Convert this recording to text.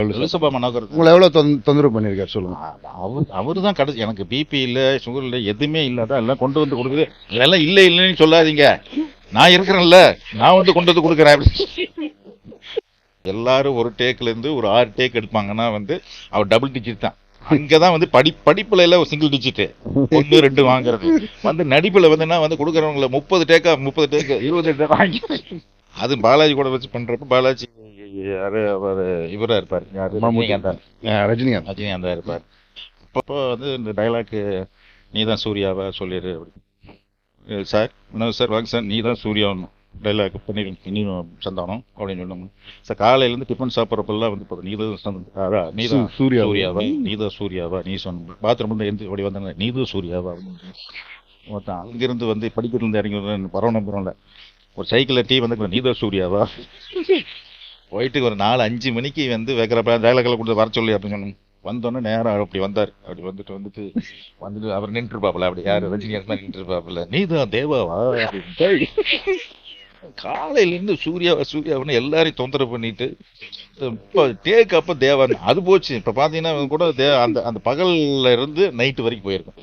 எலிசபா மனோகர் உங்களை எவ்வளவு தொந்த- தொந்தரவு பண்ணிருக்காரு சொல்லுங்க. அவர் அவரு தான் கடைசி எனக்கு பிபி இல்ல சுகர் இல்ல எதுவுமே இல்லாத எல்லாம் கொண்டு வந்து கொடுக்குது. இதெல்லாம் இல்ல இல்லைன்னு சொல்லாதீங்க. நான் இருக்கிறேன்ல. நான் வந்து கொண்டு வந்து கொடுக்குறேன். எல்லாரும் ஒரு டேக்ல இருந்து ஒரு ஆறு டேக் எடுப்பாங்கன்னா வந்து அவர் டபுள் டிஜிட் தான். அங்கதான் வந்து படி படிப்புல எல்லாம் சிங்கிள் டிஜிட் ஒன்னு ரெண்டு வாங்குறது. வந்து நடிப்புல வந்து நான் வந்து கொடுக்குறவங்கள முப்பது டேக்கா முப்பது டேக்கு இருபது டேக் வாங்கி அது பாலாஜி கூட வச்சு பண்றப்ப பாலாஜி யாரு? அவர் இவரா இருப்பாரு. யாரு. ரஜினிகாந்தா ரஜினிகாந்த். ரஜினிகாந்தா இருப்பார். அப்போ வந்து இந்த டைலாக்கு நீ தான் சூர்யாவா சொல்லிடு அப்படி சார் என்ன சார் வாங்க சார் நீ தான் சூர்யாவும் டைலாக் பண்ணிடுங்க நீனும் சந்தானம் அப்படின்னு சொன்னோம் சார் காலையிலேருந்து டிஃபன் சாப்பிட்றப்பெல்லாம் வந்து இப்போ நீ தான் நீ தான் சூர்யா. சூர்யாவா? நீ தான் சூர்யாவா? நீ சொன்ன பாத்ரூம் இருந்து எந்த ஓடி வந்தாங்க நீ தான் சூர்யாவா. மொத்தம் அங்கிருந்து வந்து படிக்கிறதுல இருந்து இறங்கி வந்து பரவனபுரம்ல ஒரு சைக்கிளில் டீ வந்து நீ தான் சூர்யாவா? போயிட்டு ஒரு நாலு அஞ்சு மணிக்கு வந்து வைக்கிறப்ப டைலாக்ல கொடுத்து வர சொல்லி அப்படின்னு சொன்னோம். வந்தோடனே நேரம் அப்படி வந்தார். அப்படி வந்துட்டு வந்துட்டு வந்துட்டு அவர் நின்று இருப்பாப்ல அப்படி யாரு? ரஜினிகாந்த் மாதிரி நின்று இருப்பாப்ல நீதான் தேவாவா அப்படின்னு. டேய். காலையில இருந்து சூர்யா சூர்யாவுன்னு எல்லாரையும் தொந்தரவு பண்ணிட்டு இப்ப டேக் அப்ப தேவான் அது போச்சு. இப்ப பாத்தீங்கன்னா கூட தே- அந்த அந்த பகல்ல இருந்து நைட்டு வரைக்கும் போயிருக்கும்.